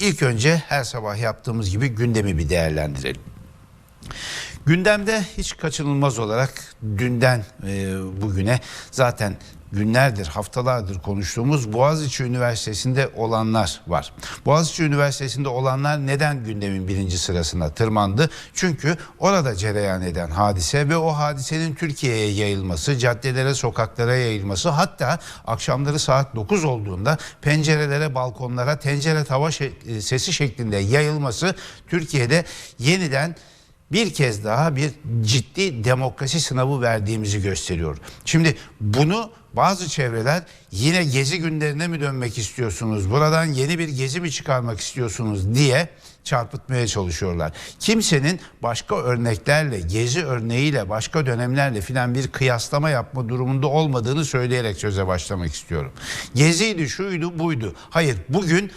İlk önce her sabah yaptığımız gibi gündemi bir değerlendirelim. Gündemde hiç kaçınılmaz olarak dünden e, bugüne zaten günlerdir, haftalardır konuştuğumuz Boğaziçi Üniversitesi'nde olanlar var. Boğaziçi Üniversitesi'nde olanlar neden gündemin birinci sırasına tırmandı? Çünkü orada cereyan eden hadise ve o hadisenin Türkiye'ye yayılması, caddelere, sokaklara yayılması hatta akşamları saat 9 olduğunda pencerelere, balkonlara tencere tava şe- e, sesi şeklinde yayılması Türkiye'de yeniden bir kez daha bir ciddi demokrasi sınavı verdiğimizi gösteriyor. Şimdi bunu bazı çevreler yine gezi günlerine mi dönmek istiyorsunuz? Buradan yeni bir gezi mi çıkarmak istiyorsunuz diye çarpıtmaya çalışıyorlar. Kimsenin başka örneklerle, gezi örneğiyle, başka dönemlerle filan bir kıyaslama yapma durumunda olmadığını söyleyerek söze başlamak istiyorum. Geziydi, şuydu, buydu. Hayır, bugün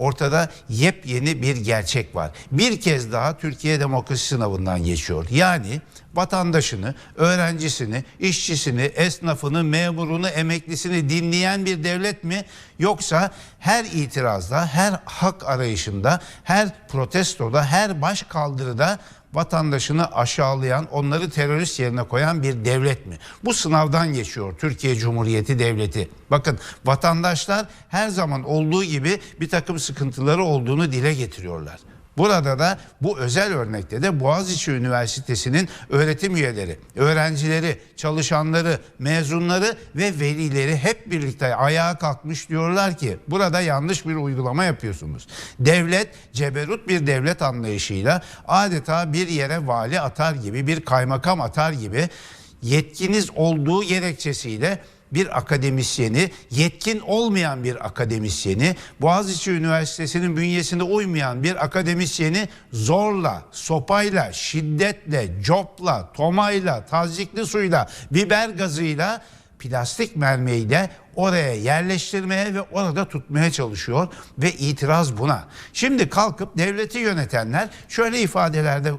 ortada yepyeni bir gerçek var. Bir kez daha Türkiye demokrasi sınavından geçiyor. Yani vatandaşını, öğrencisini, işçisini, esnafını, memurunu, emeklisini dinleyen bir devlet mi? Yoksa her itirazda, her hak arayışında, her protestoda, her baş kaldırıda vatandaşını aşağılayan, onları terörist yerine koyan bir devlet mi? Bu sınavdan geçiyor Türkiye Cumhuriyeti Devleti. Bakın vatandaşlar her zaman olduğu gibi bir takım sıkıntıları olduğunu dile getiriyorlar. Burada da bu özel örnekte de Boğaziçi Üniversitesi'nin öğretim üyeleri, öğrencileri, çalışanları, mezunları ve velileri hep birlikte ayağa kalkmış diyorlar ki burada yanlış bir uygulama yapıyorsunuz. Devlet ceberut bir devlet anlayışıyla adeta bir yere vali atar gibi bir kaymakam atar gibi yetkiniz olduğu gerekçesiyle bir akademisyeni, yetkin olmayan bir akademisyeni, Boğaziçi Üniversitesi'nin bünyesinde uymayan bir akademisyeni zorla, sopayla, şiddetle, copla, tomayla, tazikli suyla, biber gazıyla, plastik mermiyle oraya yerleştirmeye ve orada tutmaya çalışıyor ve itiraz buna. Şimdi kalkıp devleti yönetenler şöyle ifadelerde e,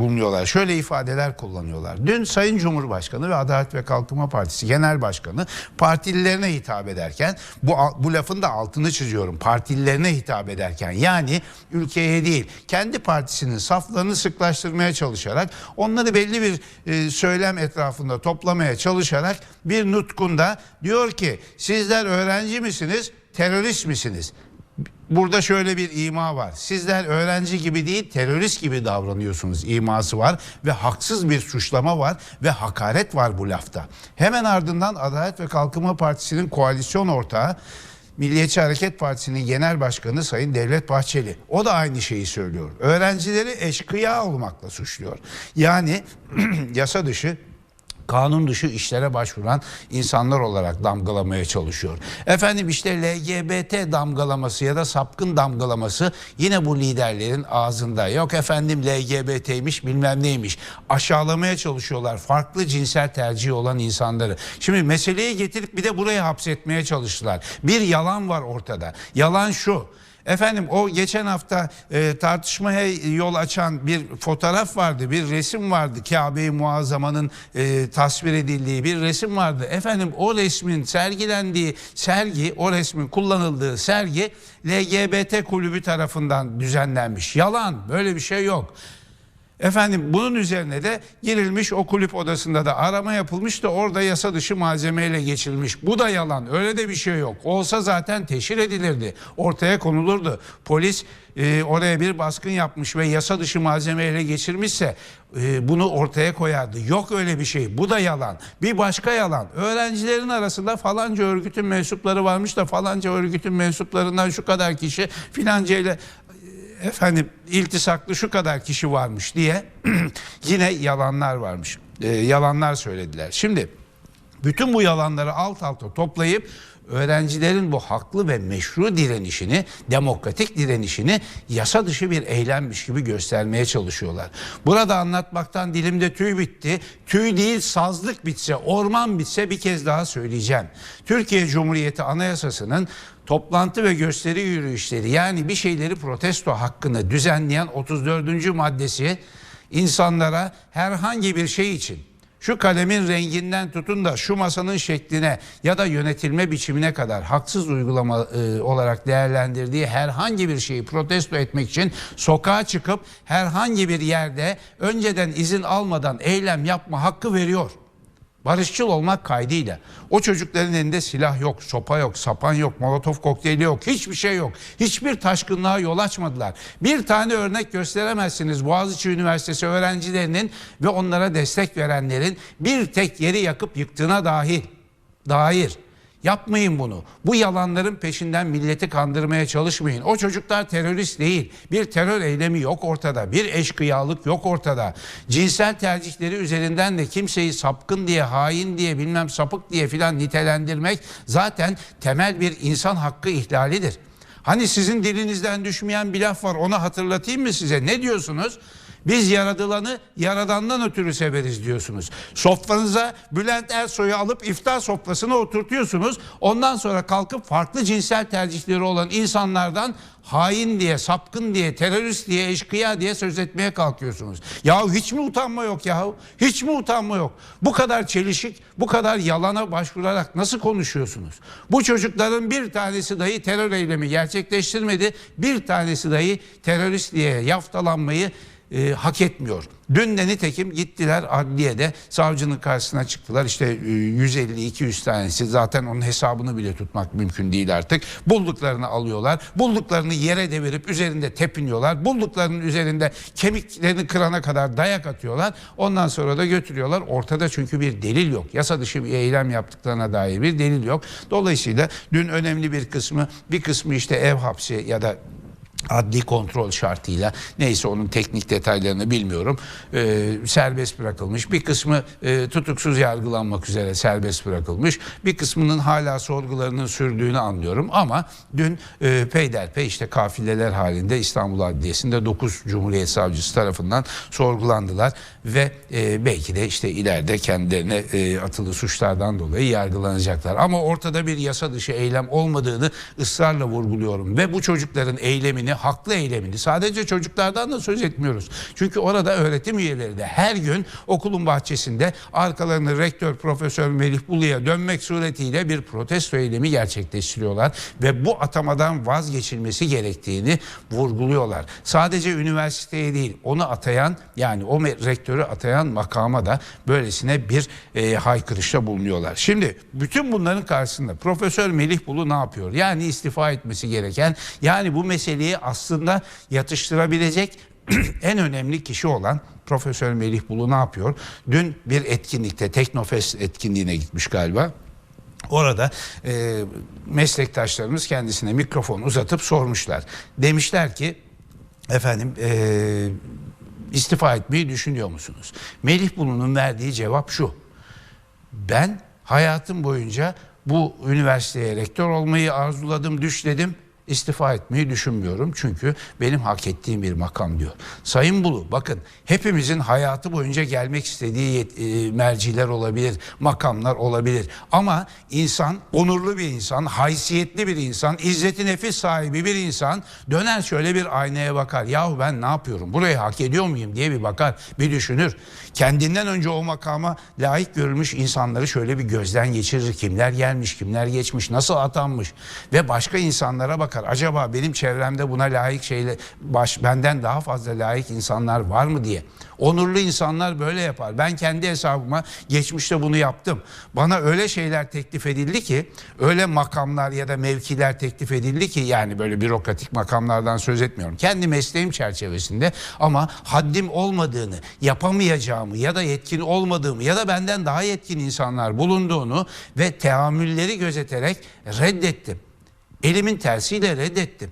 bulunuyorlar, şöyle ifadeler kullanıyorlar. Dün Sayın Cumhurbaşkanı ve Adalet ve Kalkınma Partisi Genel Başkanı partililerine hitap ederken bu bu lafın da altını çiziyorum. Partililerine hitap ederken yani ülkeye değil kendi partisinin saflarını sıklaştırmaya çalışarak onları belli bir e, söylem etrafında toplamaya çalışarak bir nutkunda diyor ki sizler öğrenci misiniz terörist misiniz? Burada şöyle bir ima var. Sizler öğrenci gibi değil terörist gibi davranıyorsunuz iması var ve haksız bir suçlama var ve hakaret var bu lafta. Hemen ardından Adalet ve Kalkınma Partisi'nin koalisyon ortağı Milliyetçi Hareket Partisi'nin genel başkanı Sayın Devlet Bahçeli. O da aynı şeyi söylüyor. Öğrencileri eşkıya olmakla suçluyor. Yani yasa dışı kanun dışı işlere başvuran insanlar olarak damgalamaya çalışıyor. Efendim işte LGBT damgalaması ya da sapkın damgalaması yine bu liderlerin ağzında. Yok efendim LGBT'ymiş bilmem neymiş. Aşağılamaya çalışıyorlar farklı cinsel tercihi olan insanları. Şimdi meseleyi getirip bir de buraya hapsetmeye çalıştılar. Bir yalan var ortada. Yalan şu. Efendim o geçen hafta e, tartışmaya yol açan bir fotoğraf vardı, bir resim vardı. Kabe-i Muazzama'nın e, tasvir edildiği bir resim vardı. Efendim o resmin sergilendiği sergi, o resmin kullanıldığı sergi LGBT kulübü tarafından düzenlenmiş. Yalan, böyle bir şey yok. Efendim bunun üzerine de girilmiş o kulüp odasında da arama yapılmış da orada yasa dışı malzemeyle geçilmiş. Bu da yalan öyle de bir şey yok. Olsa zaten teşhir edilirdi. Ortaya konulurdu. Polis e, oraya bir baskın yapmış ve yasa dışı malzemeyle geçirmişse e, bunu ortaya koyardı. Yok öyle bir şey. Bu da yalan. Bir başka yalan. Öğrencilerin arasında falanca örgütün mensupları varmış da falanca örgütün mensuplarından şu kadar kişi filanca ile efendim iltisaklı şu kadar kişi varmış diye yine yalanlar varmış. E, yalanlar söylediler. Şimdi bütün bu yalanları alt alta toplayıp öğrencilerin bu haklı ve meşru direnişini, demokratik direnişini yasa dışı bir eylemmiş gibi göstermeye çalışıyorlar. Burada anlatmaktan dilimde tüy bitti. Tüy değil sazlık bitse, orman bitse bir kez daha söyleyeceğim. Türkiye Cumhuriyeti Anayasası'nın toplantı ve gösteri yürüyüşleri yani bir şeyleri protesto hakkını düzenleyen 34. maddesi insanlara herhangi bir şey için şu kalemin renginden tutun da şu masanın şekline ya da yönetilme biçimine kadar haksız uygulama e, olarak değerlendirdiği herhangi bir şeyi protesto etmek için sokağa çıkıp herhangi bir yerde önceden izin almadan eylem yapma hakkı veriyor. Barışçıl olmak kaydıyla. O çocukların elinde silah yok, sopa yok, sapan yok, molotof kokteyli yok, hiçbir şey yok. Hiçbir taşkınlığa yol açmadılar. Bir tane örnek gösteremezsiniz Boğaziçi Üniversitesi öğrencilerinin ve onlara destek verenlerin bir tek yeri yakıp yıktığına dahil. Dair. Yapmayın bunu. Bu yalanların peşinden milleti kandırmaya çalışmayın. O çocuklar terörist değil. Bir terör eylemi yok ortada. Bir eşkıyalık yok ortada. Cinsel tercihleri üzerinden de kimseyi sapkın diye, hain diye, bilmem sapık diye filan nitelendirmek zaten temel bir insan hakkı ihlalidir. Hani sizin dilinizden düşmeyen bir laf var onu hatırlatayım mı size? Ne diyorsunuz? Biz yaradılanı yaradandan ötürü severiz diyorsunuz. Sofranıza Bülent Ersoy'u alıp iftar sofrasına oturtuyorsunuz. Ondan sonra kalkıp farklı cinsel tercihleri olan insanlardan hain diye, sapkın diye, terörist diye, eşkıya diye söz etmeye kalkıyorsunuz. Yahu hiç mi utanma yok yahu? Hiç mi utanma yok? Bu kadar çelişik, bu kadar yalana başvurarak nasıl konuşuyorsunuz? Bu çocukların bir tanesi dahi terör eylemi gerçekleştirmedi. Bir tanesi dahi terörist diye yaftalanmayı e, hak etmiyor. Dün de nitekim gittiler adliyede savcının karşısına çıktılar. İşte e, 150-200 tanesi zaten onun hesabını bile tutmak mümkün değil artık. Bulduklarını alıyorlar. Bulduklarını yere devirip üzerinde tepiniyorlar. Bulduklarının üzerinde kemiklerini kırana kadar dayak atıyorlar. Ondan sonra da götürüyorlar. Ortada çünkü bir delil yok. Yasa dışı bir eylem yaptıklarına dair bir delil yok. Dolayısıyla dün önemli bir kısmı bir kısmı işte ev hapsi ya da adli kontrol şartıyla. Neyse onun teknik detaylarını bilmiyorum. E, serbest bırakılmış. Bir kısmı e, tutuksuz yargılanmak üzere serbest bırakılmış. Bir kısmının hala sorgularının sürdüğünü anlıyorum. Ama dün e, peyderpey işte kafileler halinde İstanbul Adliyesi'nde 9 Cumhuriyet Savcısı tarafından sorgulandılar. Ve e, belki de işte ileride kendilerine e, atılı suçlardan dolayı yargılanacaklar. Ama ortada bir yasa dışı eylem olmadığını ısrarla vurguluyorum. Ve bu çocukların eylemini haklı eylemini sadece çocuklardan da söz etmiyoruz. Çünkü orada öğretim üyeleri de her gün okulun bahçesinde arkalarını rektör Profesör Melih Bulu'ya dönmek suretiyle bir protesto eylemi gerçekleştiriyorlar ve bu atamadan vazgeçilmesi gerektiğini vurguluyorlar. Sadece üniversiteye değil onu atayan yani o rektörü atayan makama da böylesine bir e, haykırışta bulunuyorlar. Şimdi bütün bunların karşısında Profesör Melih Bulu ne yapıyor? Yani istifa etmesi gereken yani bu meseleyi aslında yatıştırabilecek en önemli kişi olan Profesör Melih Bulu ne yapıyor? Dün bir etkinlikte Teknofest etkinliğine gitmiş galiba. Orada e, meslektaşlarımız kendisine mikrofon uzatıp sormuşlar. Demişler ki efendim e, istifa etmeyi düşünüyor musunuz? Melih Bulu'nun verdiği cevap şu. Ben hayatım boyunca bu üniversiteye rektör olmayı arzuladım, düşledim istifa etmeyi düşünmüyorum. Çünkü benim hak ettiğim bir makam diyor. Sayın Bulu bakın hepimizin hayatı boyunca gelmek istediği e, merciler olabilir, makamlar olabilir. Ama insan onurlu bir insan, haysiyetli bir insan, izzeti nefis sahibi bir insan döner şöyle bir aynaya bakar. Yahu ben ne yapıyorum? Burayı hak ediyor muyum diye bir bakar, bir düşünür. Kendinden önce o makama layık görülmüş insanları şöyle bir gözden geçirir. Kimler gelmiş, kimler geçmiş, nasıl atanmış ve başka insanlara bakar bakar. Acaba benim çevremde buna layık şeyle baş, benden daha fazla layık insanlar var mı diye. Onurlu insanlar böyle yapar. Ben kendi hesabıma geçmişte bunu yaptım. Bana öyle şeyler teklif edildi ki, öyle makamlar ya da mevkiler teklif edildi ki yani böyle bürokratik makamlardan söz etmiyorum. Kendi mesleğim çerçevesinde ama haddim olmadığını, yapamayacağımı ya da yetkin olmadığımı ya da benden daha yetkin insanlar bulunduğunu ve teamülleri gözeterek reddettim. Elimin tersiyle reddettim.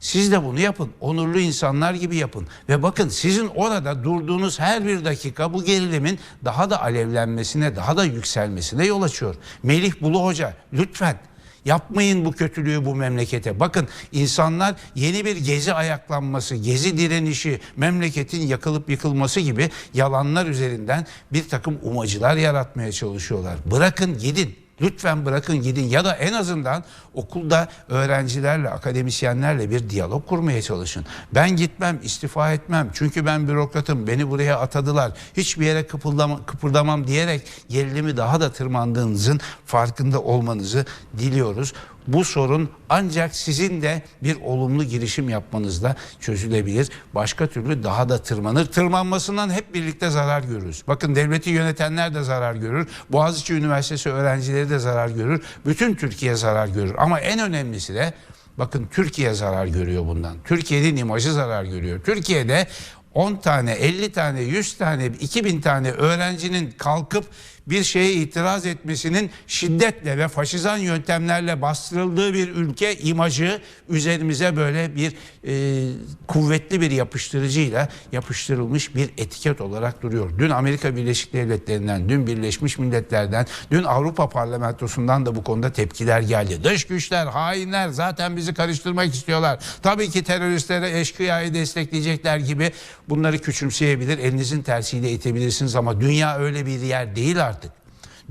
Siz de bunu yapın. Onurlu insanlar gibi yapın. Ve bakın sizin orada durduğunuz her bir dakika bu gerilimin daha da alevlenmesine, daha da yükselmesine yol açıyor. Melih Bulu Hoca lütfen Yapmayın bu kötülüğü bu memlekete. Bakın insanlar yeni bir gezi ayaklanması, gezi direnişi, memleketin yakılıp yıkılması gibi yalanlar üzerinden bir takım umacılar yaratmaya çalışıyorlar. Bırakın gidin. Lütfen bırakın gidin ya da en azından okulda öğrencilerle, akademisyenlerle bir diyalog kurmaya çalışın. Ben gitmem, istifa etmem. Çünkü ben bürokratım, beni buraya atadılar. Hiçbir yere kıpırdama, kıpırdamam diyerek gerilimi daha da tırmandığınızın farkında olmanızı diliyoruz. Bu sorun ancak sizin de bir olumlu girişim yapmanızla çözülebilir. Başka türlü daha da tırmanır. Tırmanmasından hep birlikte zarar görürüz. Bakın devleti yönetenler de zarar görür. Boğaziçi Üniversitesi öğrencileri de zarar görür. Bütün Türkiye zarar görür. Ama en önemlisi de bakın Türkiye zarar görüyor bundan. Türkiye'nin imajı zarar görüyor. Türkiye'de 10 tane, 50 tane, 100 tane, 2000 tane öğrencinin kalkıp bir şeye itiraz etmesinin şiddetle ve faşizan yöntemlerle bastırıldığı bir ülke imajı üzerimize böyle bir e, kuvvetli bir yapıştırıcıyla yapıştırılmış bir etiket olarak duruyor. Dün Amerika Birleşik Devletleri'nden, dün Birleşmiş Milletler'den, dün Avrupa Parlamentosu'ndan da bu konuda tepkiler geldi. Dış güçler, hainler zaten bizi karıştırmak istiyorlar. Tabii ki teröristlere eşkıyayı destekleyecekler gibi bunları küçümseyebilir, elinizin tersiyle itebilirsiniz ama dünya öyle bir yer değil artık.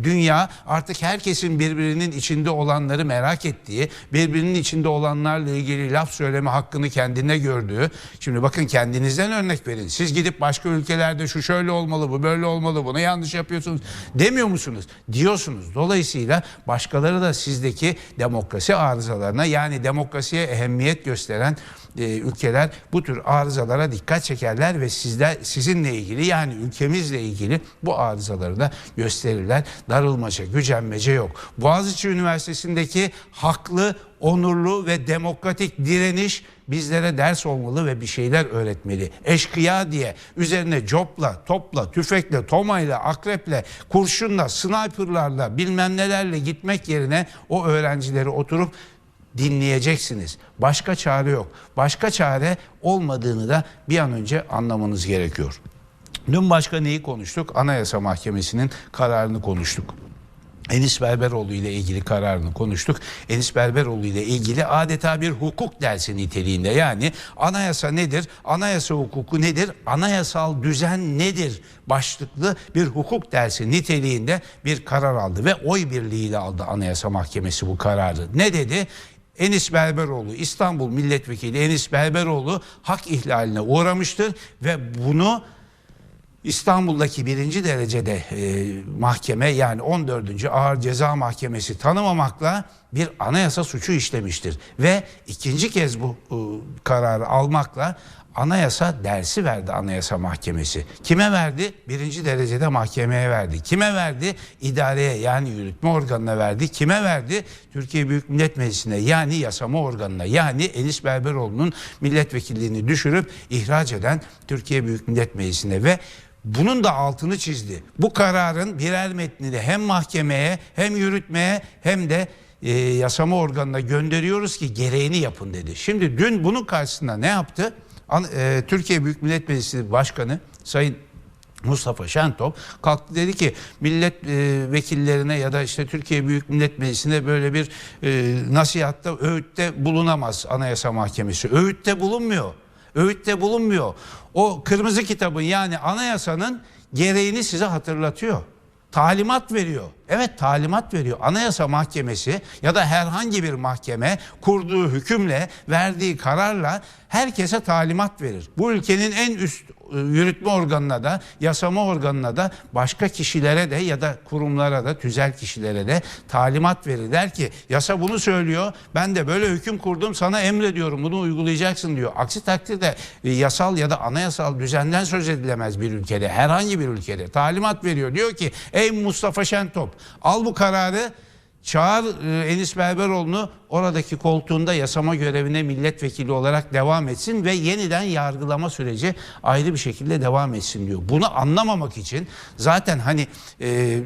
Dünya artık herkesin birbirinin içinde olanları merak ettiği, birbirinin içinde olanlarla ilgili laf söyleme hakkını kendine gördüğü. Şimdi bakın kendinizden örnek verin. Siz gidip başka ülkelerde şu şöyle olmalı, bu böyle olmalı, bunu yanlış yapıyorsunuz demiyor musunuz? Diyorsunuz. Dolayısıyla başkaları da sizdeki demokrasi arızalarına yani demokrasiye ehemmiyet gösteren e, ülkeler bu tür arızalara dikkat çekerler ve sizler sizinle ilgili yani ülkemizle ilgili bu arızaları da gösterirler. Darılmaca, gücenmece yok. Boğaziçi Üniversitesi'ndeki haklı, onurlu ve demokratik direniş bizlere ders olmalı ve bir şeyler öğretmeli. Eşkıya diye üzerine copla, topla, tüfekle, tomayla, akreple, kurşunla, sniperlarla bilmem nelerle gitmek yerine o öğrencileri oturup dinleyeceksiniz. Başka çare yok. Başka çare olmadığını da bir an önce anlamanız gerekiyor. Dün başka neyi konuştuk? Anayasa Mahkemesi'nin kararını konuştuk. Enis Berberoğlu ile ilgili kararını konuştuk. Enis Berberoğlu ile ilgili adeta bir hukuk dersi niteliğinde. Yani anayasa nedir? Anayasa hukuku nedir? Anayasal düzen nedir? Başlıklı bir hukuk dersi niteliğinde bir karar aldı ve oy birliğiyle aldı Anayasa Mahkemesi bu kararı. Ne dedi? Enis Berberoğlu İstanbul Milletvekili Enis Berberoğlu hak ihlaline uğramıştır ve bunu İstanbul'daki birinci derecede e, mahkeme yani 14. Ağır Ceza Mahkemesi tanımamakla bir anayasa suçu işlemiştir. Ve ikinci kez bu e, kararı almakla anayasa dersi verdi Anayasa Mahkemesi. Kime verdi? Birinci derecede mahkemeye verdi. Kime verdi? İdareye yani yürütme organına verdi. Kime verdi? Türkiye Büyük Millet Meclisi'ne yani yasama organına yani Enis Berberoğlu'nun milletvekilliğini düşürüp ihraç eden Türkiye Büyük Millet Meclisi'ne ve bunun da altını çizdi. Bu kararın birer metnini hem mahkemeye hem yürütmeye hem de e, yasama organına gönderiyoruz ki gereğini yapın dedi. Şimdi dün bunun karşısında ne yaptı? An, e, Türkiye Büyük Millet Meclisi Başkanı Sayın Mustafa Şentop kalktı dedi ki millet e, vekillerine ya da işte Türkiye Büyük Millet Meclisi'ne böyle bir e, nasihatta öğütte bulunamaz Anayasa Mahkemesi. Öğütte bulunmuyor. Öğütte bulunmuyor. O kırmızı kitabın yani anayasanın gereğini size hatırlatıyor. Talimat veriyor. Evet talimat veriyor. Anayasa Mahkemesi ya da herhangi bir mahkeme kurduğu hükümle, verdiği kararla herkese talimat verir. Bu ülkenin en üst e, yürütme organına da, yasama organına da, başka kişilere de ya da kurumlara da, tüzel kişilere de talimat verir. Der ki yasa bunu söylüyor. Ben de böyle hüküm kurdum sana emrediyorum bunu uygulayacaksın diyor. Aksi takdirde e, yasal ya da anayasal düzenden söz edilemez bir ülkede. Herhangi bir ülkede talimat veriyor. Diyor ki ey Mustafa Şentop al bu kararı Çağır e, Enis Berberoğlu'nu oradaki koltuğunda yasama görevine milletvekili olarak devam etsin ve yeniden yargılama süreci ayrı bir şekilde devam etsin diyor. Bunu anlamamak için zaten hani e, e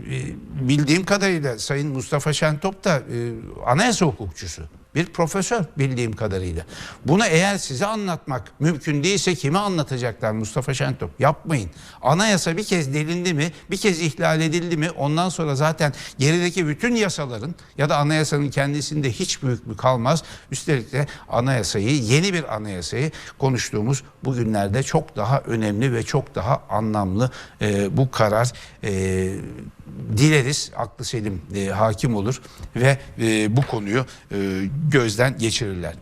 bildiğim kadarıyla Sayın Mustafa Şentop da e, anayasa hukukçusu. Bir profesör bildiğim kadarıyla. Bunu eğer size anlatmak mümkün değilse kime anlatacaklar Mustafa Şentop? Yapmayın. Anayasa bir kez delindi mi, bir kez ihlal edildi mi ondan sonra zaten gerideki bütün yasaların ya da anayasanın kendisinde hiç büyük bir kalmaz. Üstelik de anayasayı, yeni bir anayasayı konuştuğumuz bugünlerde çok daha önemli ve çok daha anlamlı e, bu karar e, dileriz aklı selim e, hakim olur ve e, bu konuyu e, gözden geçirirler.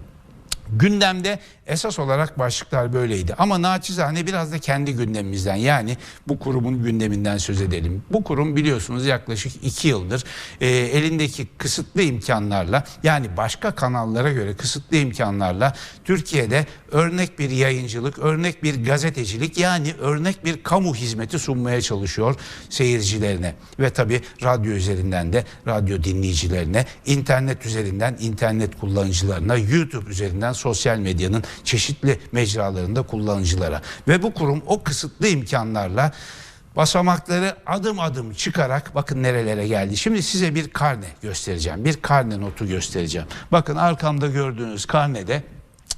Gündemde esas olarak başlıklar böyleydi. Ama naçizane biraz da kendi gündemimizden yani bu kurumun gündeminden söz edelim. Bu kurum biliyorsunuz yaklaşık iki yıldır e, elindeki kısıtlı imkanlarla yani başka kanallara göre kısıtlı imkanlarla Türkiye'de örnek bir yayıncılık, örnek bir gazetecilik yani örnek bir kamu hizmeti sunmaya çalışıyor seyircilerine. Ve tabi radyo üzerinden de radyo dinleyicilerine, internet üzerinden internet kullanıcılarına, YouTube üzerinden sosyal medyanın çeşitli mecralarında kullanıcılara ve bu kurum o kısıtlı imkanlarla basamakları adım adım çıkarak bakın nerelere geldi. Şimdi size bir karne göstereceğim. Bir karne notu göstereceğim. Bakın arkamda gördüğünüz karnede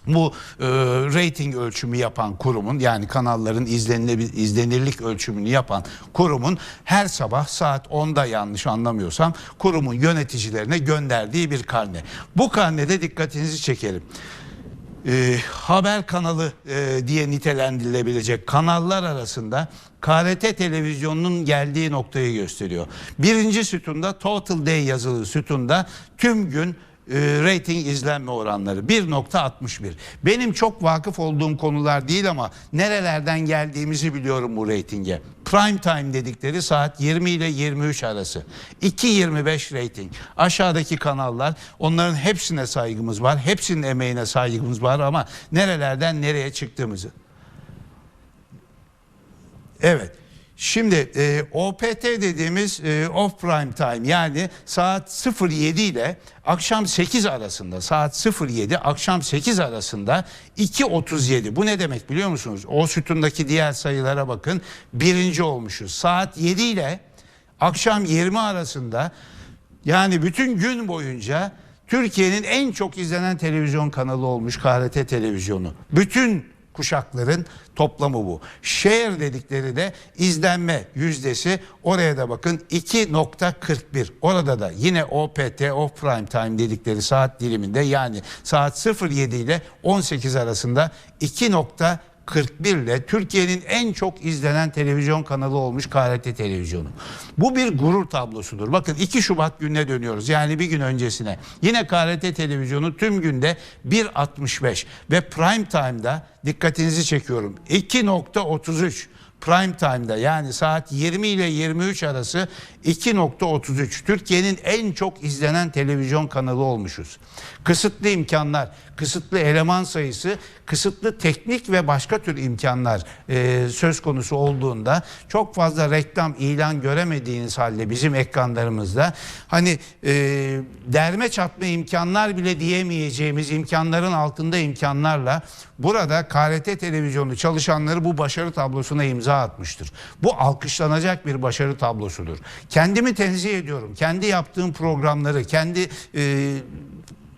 bu e, rating ölçümü yapan kurumun yani kanalların izlenirlik ölçümünü yapan kurumun her sabah saat 10'da yanlış anlamıyorsam kurumun yöneticilerine gönderdiği bir karne. Bu karnede dikkatinizi çekerim e, haber kanalı e, diye nitelendirilebilecek kanallar arasında KRT televizyonunun geldiği noktayı gösteriyor. Birinci sütunda Total Day yazılı sütunda tüm gün e, rating izlenme oranları 1.61. Benim çok vakıf olduğum konular değil ama nerelerden geldiğimizi biliyorum bu reytinge. Prime time dedikleri saat 20 ile 23 arası. 2.25 rating. Aşağıdaki kanallar onların hepsine saygımız var. Hepsinin emeğine saygımız var ama nerelerden nereye çıktığımızı. Evet. Şimdi e, OPT dediğimiz e, off prime time yani saat 07 ile akşam 8 arasında saat 07 akşam 8 arasında 2.37 bu ne demek biliyor musunuz? O sütundaki diğer sayılara bakın birinci olmuşuz. Saat 7 ile akşam 20 arasında yani bütün gün boyunca Türkiye'nin en çok izlenen televizyon kanalı olmuş KRT televizyonu. Bütün kuşakların toplamı bu. Share dedikleri de izlenme yüzdesi oraya da bakın 2.41. Orada da yine OPT off prime time dedikleri saat diliminde yani saat 07 ile 18 arasında 2.41 41 ile Türkiye'nin en çok izlenen televizyon kanalı olmuş KRT televizyonu. Bu bir gurur tablosudur. Bakın 2 Şubat gününe dönüyoruz. Yani bir gün öncesine. Yine KRT televizyonu tüm günde 1.65 ve prime time'da dikkatinizi çekiyorum 2.33 prime time'da yani saat 20 ile 23 arası 2.33 Türkiye'nin en çok izlenen televizyon kanalı olmuşuz. Kısıtlı imkanlar, kısıtlı eleman sayısı, kısıtlı teknik ve başka tür imkanlar e, söz konusu olduğunda çok fazla reklam, ilan göremediğiniz halde bizim ekranlarımızda hani e, derme çatma imkanlar bile diyemeyeceğimiz imkanların altında imkanlarla burada KRT televizyonu çalışanları bu başarı tablosuna imza atmıştır. Bu alkışlanacak bir başarı tablosudur. Kendimi tenzih ediyorum. Kendi yaptığım programları, kendi e,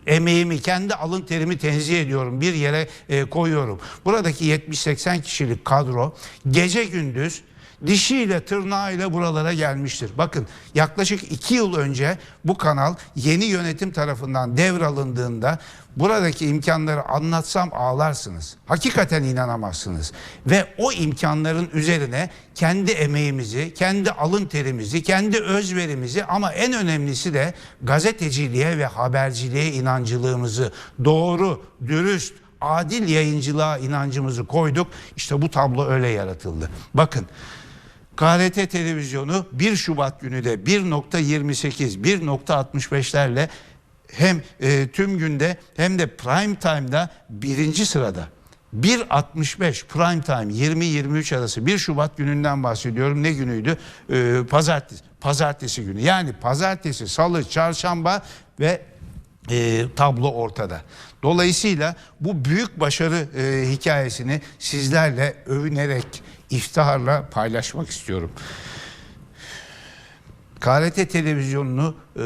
emeğimi, kendi alın terimi tenzih ediyorum. Bir yere e, koyuyorum. Buradaki 70-80 kişilik kadro gece gündüz dişiyle tırnağıyla buralara gelmiştir. Bakın yaklaşık iki yıl önce bu kanal yeni yönetim tarafından devralındığında buradaki imkanları anlatsam ağlarsınız. Hakikaten inanamazsınız. Ve o imkanların üzerine kendi emeğimizi, kendi alın terimizi, kendi özverimizi ama en önemlisi de gazeteciliğe ve haberciliğe inancılığımızı doğru, dürüst, adil yayıncılığa inancımızı koyduk. İşte bu tablo öyle yaratıldı. Bakın KRT televizyonu 1 Şubat günü de 1.28, 1.65'lerle hem e, tüm günde hem de prime time'da birinci sırada. 1.65 prime time 20-23 arası 1 Şubat gününden bahsediyorum. Ne günüydü? Ee, pazartesi. Pazartesi günü. Yani pazartesi, salı, çarşamba ve e, tablo ortada. Dolayısıyla bu büyük başarı e, hikayesini sizlerle övünerek, iftiharla paylaşmak istiyorum. KRT televizyonunu e,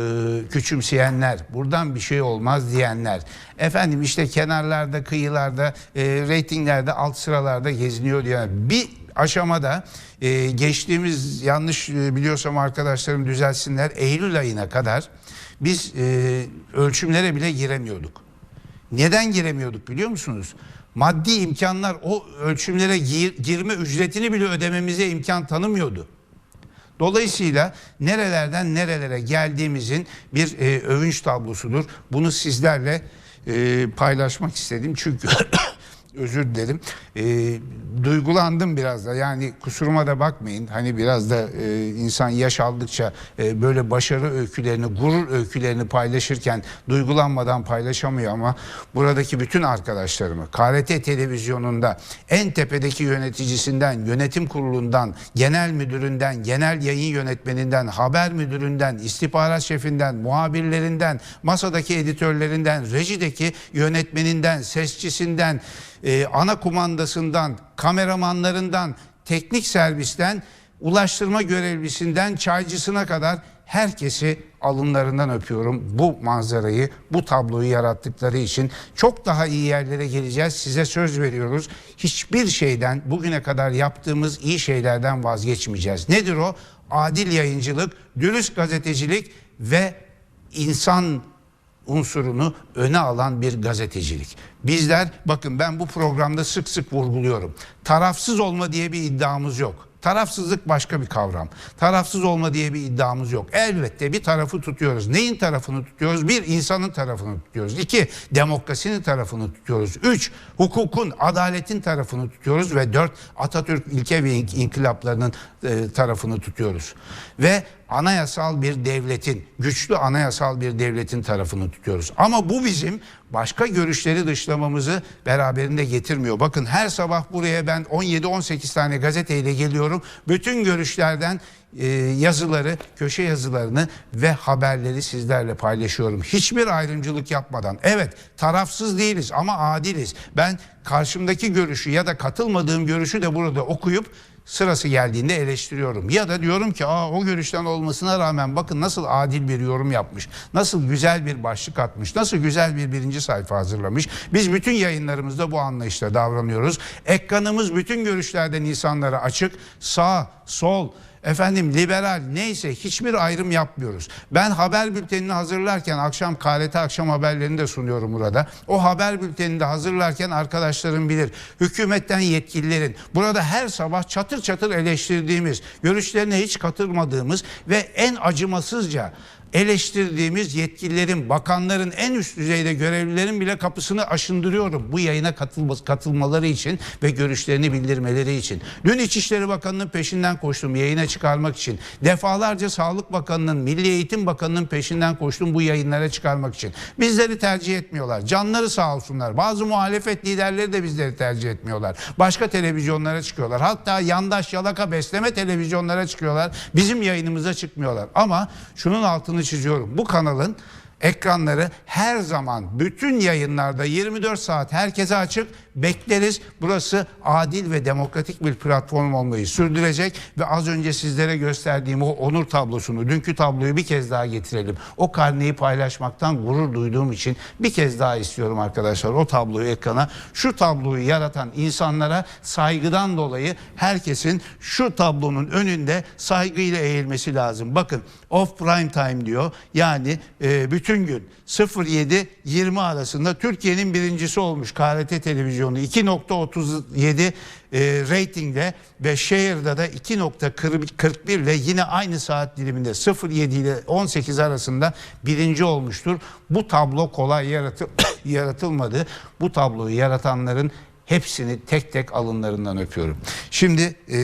küçümseyenler, buradan bir şey olmaz diyenler, efendim işte kenarlarda, kıyılarda, e, reytinglerde, alt sıralarda geziniyor diye bir aşamada e, geçtiğimiz yanlış e, biliyorsam arkadaşlarım düzelsinler Eylül ayına kadar biz e, ölçümlere bile giremiyorduk. Neden giremiyorduk biliyor musunuz? Maddi imkanlar o ölçümlere gir, girme ücretini bile ödememize imkan tanımıyordu. Dolayısıyla nerelerden nerelere geldiğimizin bir e, övünç tablosudur. Bunu sizlerle e, paylaşmak istedim çünkü özür dilerim. E, duygulandım biraz da yani kusuruma da bakmayın. Hani biraz da e, insan yaş aldıkça e, böyle başarı öykülerini, gurur öykülerini paylaşırken duygulanmadan paylaşamıyor ama buradaki bütün arkadaşlarımı KRT televizyonunda en tepedeki yöneticisinden, yönetim kurulundan, genel müdüründen, genel yayın yönetmeninden, haber müdüründen, istihbarat şefinden, muhabirlerinden, masadaki editörlerinden, rejideki yönetmeninden, sesçisinden, e, ana kumandasından, kameramanlarından, teknik servisten, ulaştırma görevlisinden, çaycısına kadar herkesi alınlarından öpüyorum. Bu manzarayı, bu tabloyu yarattıkları için çok daha iyi yerlere geleceğiz. Size söz veriyoruz. Hiçbir şeyden, bugüne kadar yaptığımız iyi şeylerden vazgeçmeyeceğiz. Nedir o? Adil yayıncılık, dürüst gazetecilik ve insan unsurunu öne alan bir gazetecilik. Bizler bakın ben bu programda sık sık vurguluyorum. Tarafsız olma diye bir iddiamız yok. Tarafsızlık başka bir kavram. Tarafsız olma diye bir iddiamız yok. Elbette bir tarafı tutuyoruz. Neyin tarafını tutuyoruz? Bir, insanın tarafını tutuyoruz. İki, demokrasinin tarafını tutuyoruz. Üç, hukukun, adaletin tarafını tutuyoruz. Ve dört, Atatürk ilke ve ink- inkılaplarının e, tarafını tutuyoruz. Ve anayasal bir devletin, güçlü anayasal bir devletin tarafını tutuyoruz. Ama bu bizim başka görüşleri dışlamamızı beraberinde getirmiyor. Bakın her sabah buraya ben 17-18 tane gazeteyle geliyorum. Bütün görüşlerden e, yazıları, köşe yazılarını ve haberleri sizlerle paylaşıyorum. Hiçbir ayrımcılık yapmadan. Evet tarafsız değiliz ama adiliz. Ben karşımdaki görüşü ya da katılmadığım görüşü de burada okuyup sırası geldiğinde eleştiriyorum. Ya da diyorum ki Aa, o görüşten olmasına rağmen bakın nasıl adil bir yorum yapmış. Nasıl güzel bir başlık atmış. Nasıl güzel bir birinci sayfa hazırlamış. Biz bütün yayınlarımızda bu anlayışla davranıyoruz. Ekranımız bütün görüşlerden insanlara açık. Sağ, sol, efendim liberal neyse hiçbir ayrım yapmıyoruz. Ben haber bültenini hazırlarken akşam KRT akşam haberlerini de sunuyorum burada. O haber bültenini de hazırlarken arkadaşlarım bilir. Hükümetten yetkililerin burada her sabah çatır çatır eleştirdiğimiz, görüşlerine hiç katılmadığımız ve en acımasızca eleştirdiğimiz yetkililerin, bakanların, en üst düzeyde görevlilerin bile kapısını aşındırıyorum bu yayına katılma, katılmaları için ve görüşlerini bildirmeleri için. Dün İçişleri Bakanı'nın peşinden koştum yayına çıkarmak için. Defalarca Sağlık Bakanı'nın, Milli Eğitim Bakanı'nın peşinden koştum bu yayınlara çıkarmak için. Bizleri tercih etmiyorlar. Canları sağ olsunlar. Bazı muhalefet liderleri de bizleri tercih etmiyorlar. Başka televizyonlara çıkıyorlar. Hatta yandaş yalaka besleme televizyonlara çıkıyorlar. Bizim yayınımıza çıkmıyorlar. Ama şunun altını çiziyorum. Bu kanalın ekranları her zaman bütün yayınlarda 24 saat herkese açık bekleriz. Burası adil ve demokratik bir platform olmayı sürdürecek ve az önce sizlere gösterdiğim o onur tablosunu, dünkü tabloyu bir kez daha getirelim. O karneyi paylaşmaktan gurur duyduğum için bir kez daha istiyorum arkadaşlar o tabloyu ekrana. Şu tabloyu yaratan insanlara saygıdan dolayı herkesin şu tablonun önünde saygıyla eğilmesi lazım. Bakın off prime time diyor. Yani e, bütün gün 07-20 arasında Türkiye'nin birincisi olmuş KRT televizyonu 2.37 e, reytingle ve Share'da da 2.41 ile yine aynı saat diliminde 07 ile 18 arasında birinci olmuştur. Bu tablo kolay yaratı, yaratılmadı. Bu tabloyu yaratanların hepsini tek tek alınlarından öpüyorum. Şimdi e,